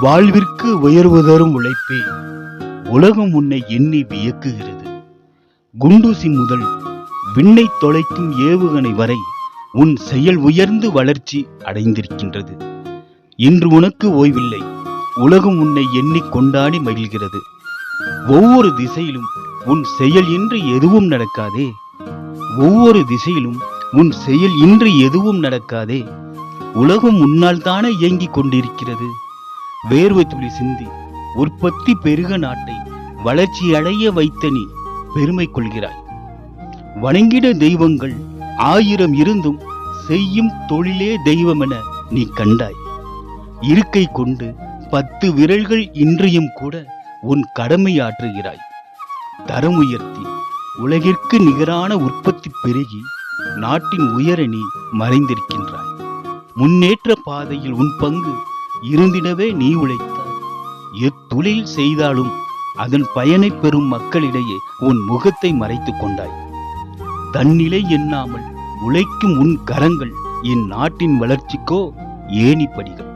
வாழ்விற்கு உயர்வு தரும் உழைப்பே உலகம் உன்னை எண்ணி வியக்குகிறது. குண்டூசி முதல் விண்ணை தொலைக்கும் ஏவுகணை வரை உன் செயல் உயர்ந்து வளர்ச்சி அடைந்திருக்கின்றது. இன்று உனக்கு ஓய்வில்லை. உலகம் உன்னை எண்ணி கொண்டாடி மகிழ்கிறது. ஒவ்வொரு திசையிலும் உன் செயல் இன்றி எதுவும் நடக்காதே. ஒவ்வொரு திசையிலும் உன் செயல் இன்றி எதுவும் நடக்காதே. உலகம் உன்னால் தானே இயங்கிக் கொண்டிருக்கிறது. வேர்வை துளி சிந்தி உற்பத்தி பெருக நாட்டை வளர்ச்சி அடைய வைத்த நீ பெருமை கொள்கிறாய். வணங்கிட தெய்வங்கள் ஆயிரம் இருந்தும் செய்யும் தொழிலே தெய்வமென நீ கண்டாய். இருக்கை கொண்டு பத்து விரல்கள் இன்றியும் கூட உன் கடமை ஆற்றுகிறாய். தரம் உயர்த்தி உலகிற்கு நிகரான உற்பத்தி பெருகி நாட்டின் உயர நீ மறைந்திருக்கின்றாய். முன்னேற்ற பாதையில் உன் பங்கு இருந்திடவே நீ உழைத்தாய். எத்தொழில் செய்தாலும் அதன் பயனை பெறும் மக்களிடையே உன் முகத்தை மறைத்துக் கொண்டாய். தன்னிலை எண்ணாமல் உழைக்கும் உன் கரங்கள் என் நாட்டின் வளர்ச்சிக்கோ ஏணிப்படிகள்